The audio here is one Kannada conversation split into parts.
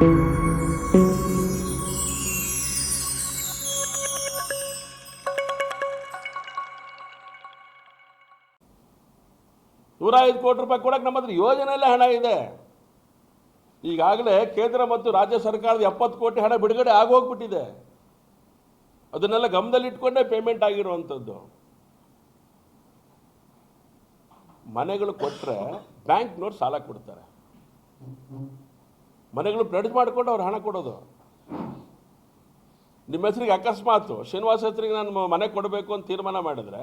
ನೂರ ಐದು ಕೋಟಿ ರೂಪಾಯಿ ಕೊಡಕ್ಕೆ ನಮ್ಮ ಹತ್ರ ಯೋಜನೆಯಲ್ಲೇ ಹಣ ಇದೆ. ಈಗಾಗಲೇ ಕೇಂದ್ರ ಮತ್ತು ರಾಜ್ಯ ಸರ್ಕಾರದ ಎಪ್ಪತ್ತು ಕೋಟಿ ಹಣ ಬಿಡುಗಡೆ ಆಗೋಗ್ಬಿಟ್ಟಿದೆ. ಅದನ್ನೆಲ್ಲ ಗಮನದಲ್ಲಿಟ್ಕೊಂಡೇ ಪೇಮೆಂಟ್ ಆಗಿರುವಂಥದ್ದು. ಮನೆಗಳು ಕೊಟ್ಟರೆ ಬ್ಯಾಂಕ್ನವ್ರು ಸಾಲ ಕೊಡ್ತಾರೆ. ಮನೆಗಳು ಪ್ರೆಡ್ ಮಾಡಿಕೊಂಡು ಅವ್ರು ಹಣ ಕೊಡೋದು. ನಿಮ್ಮ ಹೆಸರಿಗೆ ಅಕಸ್ಮಾತು ಶ್ರೀನಿವಾಸ ಹೆಸರಿಗೆ ನಾನು ಮನೆ ಕೊಡಬೇಕು ಅಂತ ತೀರ್ಮಾನ ಮಾಡಿದ್ರೆ,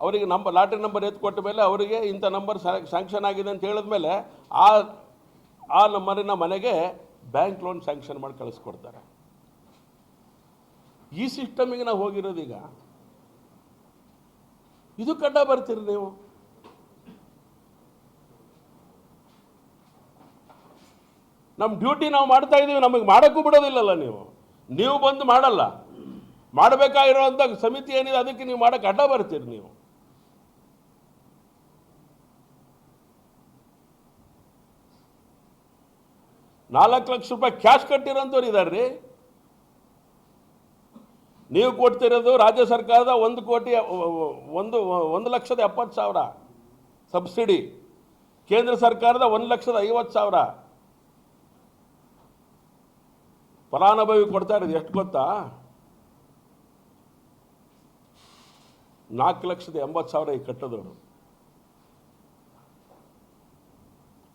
ಅವರಿಗೆ ನಂಬರ್ ಲಾಟ್ರಿ ನಂಬರ್ ಎತ್ತು ಕೊಟ್ಟ ಮೇಲೆ ಅವರಿಗೆ ಇಂಥ ನಂಬರ್ ಸ್ಯಾಂಕ್ಷನ್ ಆಗಿದೆ ಅಂತ ಹೇಳಿದ ಮೇಲೆ ಆ ಆ ನಂಬರಿನ ಮನೆಗೆ ಬ್ಯಾಂಕ್ ಲೋನ್ ಸ್ಯಾಂಕ್ಷನ್ ಮಾಡಿ ಕಳಿಸ್ಕೊಡ್ತಾರೆ. ಈ ಸಿಸ್ಟಮಿಗೆ ನಾವು ಹೋಗಿರೋದೀಗ ಇದು ಕಂಡ ಬರ್ತೀರಿ ನೀವು? ನಮ್ಮ ಡ್ಯೂಟಿ ನಾವು ಮಾಡ್ತಾ ಇದ್ದೀವಿ ನಮಗೆ ಮಾಡೋಕ್ಕೂ ಬಿಡೋದಿಲ್ಲಲ್ಲ ನೀವು. ನೀವು ಬಂದು ಮಾಡಲ್ಲ. ಮಾಡಬೇಕಾಗಿರೋಂಥ ಸಮಿತಿ ಏನಿದೆ, ಅದಕ್ಕೆ ನೀವು ಮಾಡೋಕ್ಕೆ ಅಡ್ಡ ಬರ್ತೀರಿ ನೀವು. ನಾಲ್ಕು ಲಕ್ಷ ರೂಪಾಯಿ ಕ್ಯಾಶ್ ಕಟ್ಟಿರೋಂಥವ್ರು ಇದ್ದಾರೆ ರೀ ನೀವು ಕೊಡ್ತಿರೋದು ರಾಜ್ಯ ಸರ್ಕಾರದ ಒಂದು ಕೋಟಿ, ಒಂದು ಒಂದು ಲಕ್ಷದ ಎಪ್ಪತ್ತು ಸಾವಿರ ಸಬ್ಸಿಡಿ. ಕೇಂದ್ರ ಸರ್ಕಾರದ ಒಂದು ಲಕ್ಷದ ಐವತ್ತು ಸಾವಿರ. ಫಲಾನುಭವಿ ಕೊಡ್ತಾ ಇರೋದು ಎಷ್ಟು ಗೊತ್ತಾ? ನಾಲ್ಕು ಲಕ್ಷದ ಎಂಬತ್ತು ಸಾವಿರ ಈಗ ಕಟ್ಟೋದವರು.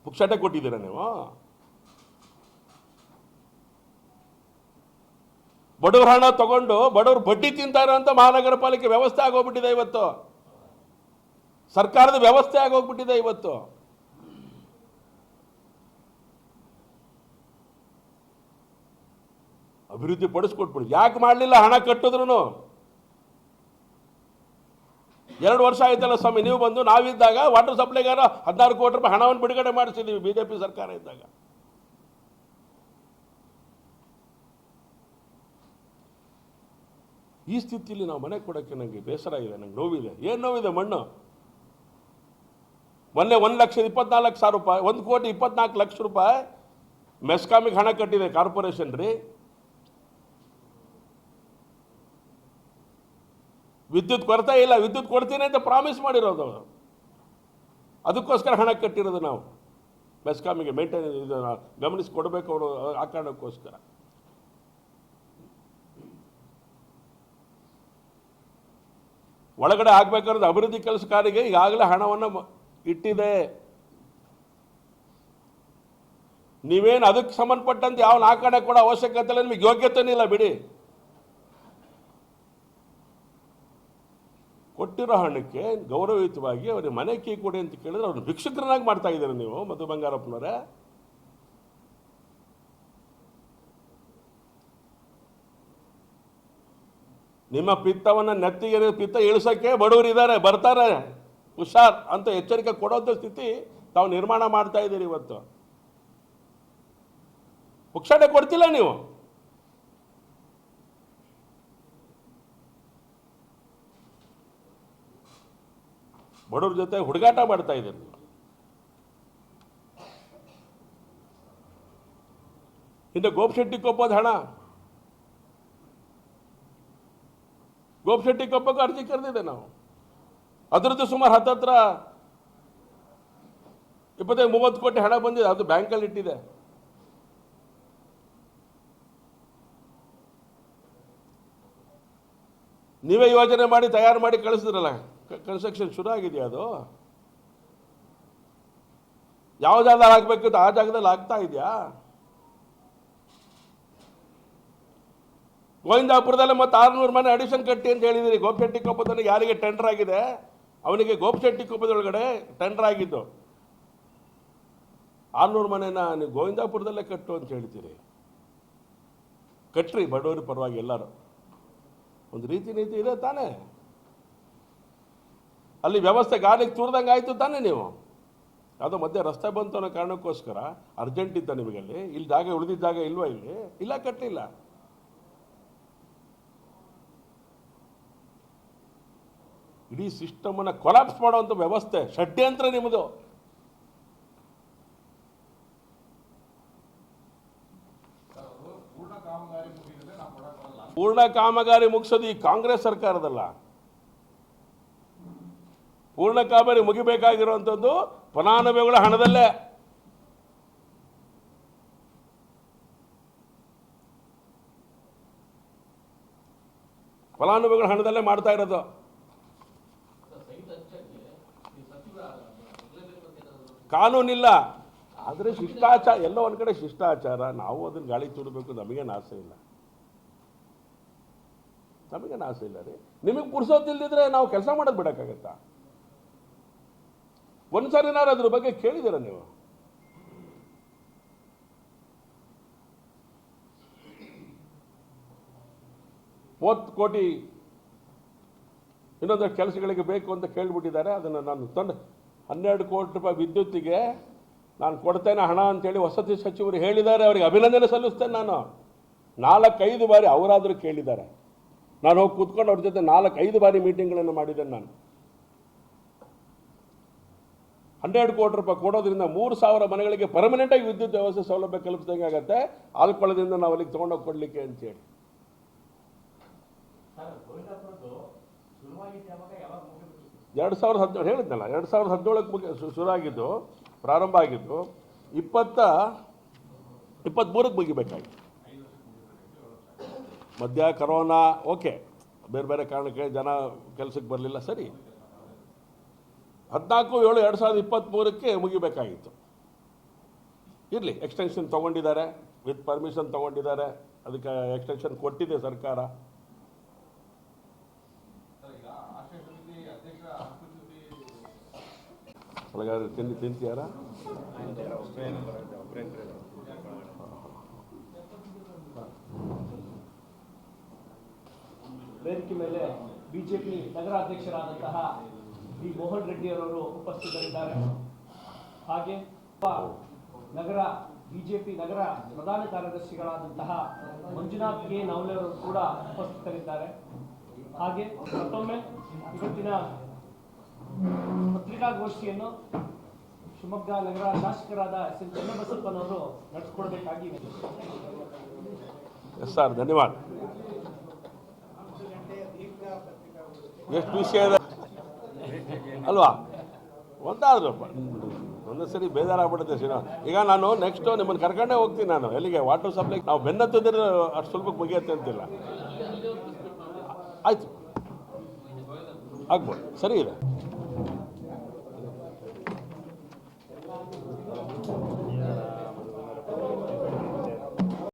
ಪುಕ್ಸಟೆ ಕೊಟ್ಟಿದ್ದೀರಾ ನೀವು? ಬಡವ್ರ ಹಣ ತಗೊಂಡು ಬಡವರು ಬಡ್ಡಿ ತಿಂತಾರೆ ಅಂತ ಮಹಾನಗರ ಪಾಲಿಕೆ ವ್ಯವಸ್ಥೆ ಆಗೋಗ್ಬಿಟ್ಟಿದೆ ಇವತ್ತು. ಸರ್ಕಾರದ ವ್ಯವಸ್ಥೆ ಆಗೋಗ್ಬಿಟ್ಟಿದೆ ಇವತ್ತು. ಅಭಿವೃದ್ಧಿ ಪಡಿಸ್ಕೊಟ್ಬಿಡಿ ಯಾಕೆ ಮಾಡಲಿಲ್ಲ ಹಣ ಕಟ್ಟಿದ್ರು ಎರಡು ವರ್ಷ ಆಯ್ತಲ್ಲ ಸ್ವಾಮಿ, ನೀವು ಬಂದು ನಾವಿದ್ದಾಗ ವಾಟರ್ ಸಪ್ಲೈಗಾರ ಹದಿನಾರು ಕೋಟಿ ರೂಪಾಯಿ ಹಣವನ್ನು ಬಿಡುಗಡೆ ಮಾಡಿಸಿದ್ದೀವಿ ಬಿಜೆಪಿ ಸರ್ಕಾರ ಇದ್ದಾಗ. ಈ ಸ್ಥಿತಿಯಲ್ಲಿ ನಾವು ಮನೆ ಕೊಡೋಕ್ಕೆ ನನಗೆ ಬೇಸರ ಇದೆ, ನಂಗೆ ನೋವಿದೆ. ಏನು ನೋವಿದೆ ಮಣ್ಣು? ಮೊನ್ನೆ ಒಂದು ಲಕ್ಷದ ಇಪ್ಪತ್ನಾಲ್ಕು ಸಾವಿರ ರೂಪಾಯಿ, ಒಂದು ಕೋಟಿ ಇಪ್ಪತ್ನಾಲ್ಕು ಲಕ್ಷ ರೂಪಾಯಿ ಮೆಸ್ಕಾಮಿಗೆ ಹಣ ಕಟ್ಟಿದೆ ಕಾರ್ಪೊರೇಷನ್ ರೀ ವಿದ್ಯುತ್ ಕೊರತೆ ಇಲ್ಲ, ವಿದ್ಯುತ್ ಕೊಡ್ತೀನಿ ಅಂತ ಪ್ರಾಮಿಸ್ ಮಾಡಿರೋದು ಅವರು. ಅದಕ್ಕೋಸ್ಕರ ಹಣ ಕಟ್ಟಿರೋದು ನಾವು. ಬೆಸ್ಕಾಮಿಗೆ ಮೇಂಟೈನ್ ಇದು ಗಮನಿಸಿ ಕೊಡಬೇಕು ಅವರು, ಆ ಕಾರಣಕ್ಕೋಸ್ಕರ. ಒಳಗಡೆ ಆಗಬೇಕಾದ್ರೆ ಅಭಿವೃದ್ಧಿ ಕೆಲಸ ಕಾರ್ಯಗೆ ಈಗಾಗಲೇ ಹಣವನ್ನು ಇಟ್ಟಿದೆ. ನೀವೇನು ಅದಕ್ಕೆ ಸಂಬಂಧಪಟ್ಟಂತೆ ಯಾವ ನಾಲ್ಕಣೆ ಕೊಡೋ ಅವಶ್ಯಕತೆ ಇಲ್ಲ ನಿಮಗೆ ಯೋಗ್ಯತೆನೇ ಇಲ್ಲ ಬಿಡಿ. ಕೊಟ್ಟಿರೋ ಹಣಕ್ಕೆ ಗೌರವಯುತವಾಗಿ ಅವ್ರಿಗೆ ಮನೆ ಕೀ ಕೊಡಿ ಅಂತ ಕೇಳಿದ್ರೆ ಅವ್ರನ್ನ ಭಿಕ್ಷುಕರನ್ನಾಗಿ ಮಾಡ್ತಾ ಇದ್ದೀರ ನೀವು, ಮಧು ಬಂಗಾರಪ್ಪನವರೇ. ನಿಮ್ಮ ಪಿತ್ತವನ್ನು ನೆತ್ತಿಗೆ ಪಿತ್ತ ಇಳಿಸೋಕ್ಕೆ ಬಡವರು ಇದ್ದಾರೆ, ಬರ್ತಾರೆ, ಹುಷಾರ್ ಅಂತ ಎಚ್ಚರಿಕೆ ಕೊಡೋಂಥ ಸ್ಥಿತಿ ತಾವು ನಿರ್ಮಾಣ ಮಾಡ್ತಾ ಇದ್ದೀರಿ ಇವತ್ತು. ಪುಕ್ಷಾಟೆ ಕೊಡ್ತಿಲ್ಲ ನೀವು. ಬಡವ್ರ ಜೊತೆ ಹುಡುಗಾಟ ಮಾಡ್ತಾ ಇದ್ದೀರಿ ಹಿಂದೆ ಗೋಪಶೆಟ್ಟಿ ಕೊಪ್ಪದ ಹಣ. ಗೋಪಶೆಟ್ಟಿ ಕೊಪ್ಪಕ್ಕೆ ಅರ್ಜಿ ಕರೆದಿದೆ ನಾವು. ಅದರದ್ದು ಸುಮಾರು ಹತ್ತತ್ರ ಇಪ್ಪತ್ತೈದು ಮೂವತ್ತು ಕೋಟಿ ಹಣ ಬಂದಿದೆ, ಅದು ಬ್ಯಾಂಕಲ್ಲಿ ಇಟ್ಟಿದೆ. ನೀವೇ ಯೋಜನೆ ಮಾಡಿ, ತಯಾರು ಮಾಡಿ ಕಳಿಸಿದ್ರಲ್ಲ. ಕನ್ಸ್ಟ್ರಕ್ಷನ್ ಶುರು ಆಗಿದೆಯಾ ಅದು? ಯಾವ ಜಾಗದಲ್ಲಿ ಆಗ್ಬೇಕಿತ್ತು ಆ ಜಾಗದಲ್ಲಿ ಆಗ್ತಾ ಇದೆಯಾ? ಗೋವಿಂದಾಪುರದಲ್ಲಿ ಮತ್ತೆ ಆರುನೂರು ಮನೆ ಅಡಿಷನ್ ಕಟ್ಟಿ ಅಂತ ಹೇಳಿದಿರಿ. ಗೋಪಿಶೆಟ್ಟಿ ಕೊಪ್ಪದಲ್ಲಿ ಯಾರಿಗೆ ಟೆಂಡರ್ ಆಗಿದೆ? ಅವನಿಗೆ ಗೋಪಿಶೆಟ್ಟಿ ಕೊಪ್ಪದೊಳಗಡೆ ಟೆಂಡರ್ ಆಗಿದ್ದು. ಆರುನೂರು ಮನೆನ ನೀವು ಗೋವಿಂದಾಪುರದಲ್ಲೇ ಕಟ್ಟು ಅಂತ ಹೇಳ್ತೀರಿ. ಕಟ್ಟ್ರಿ ಬಡವರು ಪರವಾಗಿ ಎಲ್ಲರೂ. ಒಂದು ರೀತಿ ನೀತಿ ಇದೆ ತಾನೇ? ಅಲ್ಲಿ ವ್ಯವಸ್ಥೆ ಗಾಡಿಗೆ ತೂರ್ದಂಗೆ ಆಯಿತು ತಾನೆ ನೀವು? ಅದು ಮಧ್ಯೆ ರಸ್ತೆ ಬಂತು ಅನ್ನೋ ಕಾರಣಕ್ಕೋಸ್ಕರ ಅರ್ಜೆಂಟ್ ಇದ್ದ ನಿಮಗಲ್ಲಿ, ಇಲ್ಲಿ ಜಾಗ ಉಳಿದಿದ್ದ ಜಾಗ ಇಲ್ವಾ ಇಲ್ಲಿ? ಇಲ್ಲ ಕಟ್ಟಲಿಲ್ಲ ಇಡೀ ಸಿಸ್ಟಮನ್ನು ಕೊಲಾಪ್ಸ್ ಮಾಡುವಂಥ ವ್ಯವಸ್ಥೆ ಷಡ್ಯಂತ್ರ ನಿಮ್ಮದು ಪೂರ್ಣ ಕಾಮಗಾರಿ ಮುಗಿಸೋದು ಈ ಕಾಂಗ್ರೆಸ್ ಸರ್ಕಾರದಲ್ಲ. ಪೂರ್ಣ ಕಾಮಗಾರಿ ಮುಗಿಬೇಕಾಗಿರುವಂಥದ್ದು ಫಲಾನುಭವಿಗಳ ಹಣದಲ್ಲೇ. ಫಲಾನುಭವಿಗಳ ಹಣದಲ್ಲೇ ಮಾಡ್ತಾ ಇರೋದು. ಕಾನೂನಿಲ್ಲ. ಆದರೆ ಶಿಷ್ಟಾಚಾರ, ಎಲ್ಲ ಒಂದು ಕಡೆ ಶಿಷ್ಟಾಚಾರ. ನಾವು ಅದನ್ನ ಗಾಳಿ ತುಡಬೇಕು ನಮಗೇನು ಆಸೆ ಇಲ್ಲ. ನಮಗೇನು ಆಸೆ ಇಲ್ಲ ರೀ. ನಿಮಗೆ ಪುರ್ಸೋತಿಲ್ದಿದ್ರೆ ನಾವು ಕೆಲಸ ಮಾಡೋದು ಬಿಡೋಕ್ಕಾಗತ್ತಾ? ಒಂದ್ಸರಿನಾರು ಅದ್ರ ಬಗ್ಗೆ ಕೇಳಿದ್ದೀರ ನೀವು? ಮೂವತ್ತು ಕೋಟಿ ಇನ್ನೊಂದು ಕೆಲಸಗಳಿಗೆ ಬೇಕು ಅಂತ ಕೇಳಿಬಿಟ್ಟಿದ್ದಾರೆ, ಅದನ್ನು ನಾನು ತಂದು. ಹನ್ನೆರಡು ಕೋಟಿ ರೂಪಾಯಿ ವಿದ್ಯುತ್ತಿಗೆ ನಾನು ಕೊಡ್ತೇನೆ ಹಣ ಅಂತೇಳಿ ವಸತಿ ಸಚಿವರು ಹೇಳಿದ್ದಾರೆ, ಅವರಿಗೆ ಅಭಿನಂದನೆ ಸಲ್ಲಿಸ್ತೇನೆ ನಾನು. ನಾಲ್ಕೈದು ಬಾರಿ ಅವರಾದರೂ ಕೇಳಿದ್ದಾರೆ. ನಾನು ಹೋಗಿ ಕೂತ್ಕೊಂಡು ಅವ್ರ ಜೊತೆ ನಾಲ್ಕೈದು ಬಾರಿ ಮೀಟಿಂಗ್ಗಳನ್ನು ಮಾಡಿದ್ದೇನೆ ನಾನು. ಹನ್ನೆರಡು ಕೋಟಿ ರೂಪಾಯಿ ಕೊಡೋದ್ರಿಂದ ಮೂರು ಸಾವಿರ ಮನೆಗಳಿಗೆ ಪರ್ಮನೆಂಟಾಗಿ ವಿದ್ಯುತ್ ವ್ಯವಸ್ಥೆ ಸೌಲಭ್ಯ ಕಲ್ಪಿಸಿದಂಗೆ ಆಗುತ್ತೆ. ಆಲ್ಪಳದಿಂದ ನಾವು ಅಲ್ಲಿಗೆ ತೊಗೊಂಡೋಗಿ ಕೊಡಲಿಕ್ಕೆ ಅಂತೇಳಿ. ಎರಡ್ ಸಾವಿರದ ಹದಿನೇಳು ಹೇಳಿದ್ನಲ್ಲ ಎರಡು ಸಾವಿರದ ಹದಿನೇಳಕ್ಕೆ ಮುಗಿ ಶುರು ಆಗಿದ್ದು ಪ್ರಾರಂಭ ಆಗಿದ್ದು ಇಪ್ಪತ್ತ ಇಪ್ಪತ್ತ್ಮೂರಕ್ಕೆ ಮುಗಿಬೇಕಾಗಿತ್ತು ಮಧ್ಯ ಕರೋನಾ ಓಕೆ. ಬೇರೆ ಬೇರೆ ಕಾರಣಕ್ಕೆ ಜನ ಕೆಲಸಕ್ಕೆ ಬರಲಿಲ್ಲ ಸರಿ. ಹದಿನಾಲ್ಕು ಏಳು ಎರಡು ಸಾವಿರದ ಇಪ್ಪತ್ತ್ಮೂರಕ್ಕೆ ಮುಗಿಬೇಕಾಗಿತ್ತು. ಇರಲಿ ಎಕ್ಸ್ಟೆನ್ಷನ್ ತೊಗೊಂಡಿದ್ದಾರೆ ವಿತ್ ಪರ್ಮಿಷನ್ ತೊಗೊಂಡಿದ್ದಾರೆ ಅದಕ್ಕೆ ಎಕ್ಸ್ಟೆನ್ಷನ್ ಕೊಟ್ಟಿದೆ ಸರ್ಕಾರ. ಒಳಗಾದ್ರೆ ತಿಂಡಿ ತಿಂತೀಯಾರ ವೇದಿಕೆ ಮೇಲೆ ಬಿಜೆಪಿ ನಗರ ಅಧ್ಯಕ್ಷರಾದಂತಹ ಬಿ ಮೋಹನ್ ರೆಡ್ಡಿ ಅವರವರು ಉಪಸ್ಥಿತರಿದ್ದಾರೆ. ಹಾಗೆ ನಗರ, ಬಿಜೆಪಿ ನಗರ ಪ್ರಧಾನ ಕಾರ್ಯದರ್ಶಿಗಳಾದಂತಹ ಮಂಜುನಾಥ್ ಕೆ ನವಲೆ ಅವರು ಕೂಡ ಉಪಸ್ಥಿತರಿದ್ದಾರೆ. ಹಾಗೆ ಮತ್ತೊಮ್ಮೆ ಇವತ್ತಿನ ಪತ್ರಿಕಾಗೋಷ್ಠಿಯನ್ನು ಶಿವಮೊಗ್ಗ ನಗರ ಶಾಸಕರಾದ ಎಸ್ ಎನ್ ಚನ್ನಬಸಪ್ಪನವರು ನಡೆಸಿಕೊಡಬೇಕಾಗಿ ಸರ್, ಧನ್ಯವಾದ. ಎಷ್ಟು ಅಲ್ವಾ? ಒಂದಾದ್ರು ಒಂದು ಸರಿ ಬೇಜಾರಾಗ್ಬಿಡುತ್ತೆ ಶ್ರೀನಾ ಈಗ ನಾನು ನೆಕ್ಸ್ಟು ನಿಮ್ಮನ್ನು ಕರ್ಕೊಂಡೇ ಹೋಗ್ತೀನಿ ನಾನು. ಎಲ್ಲಿಗೆ? ವಾಟರ್ ಸಪ್ಲೈ ನಾವು ಬೆನ್ನತ್ತಿದ್ರೆ ಅಷ್ಟು ಸುಲಭಕ್ಕೆ ಮುಗಿಯತ್ತೆ ಅಂತಿಲ್ಲ. ಆಯ್ತು. ಆಗ್ಬೋದು. ಸರಿ ಇದೆ.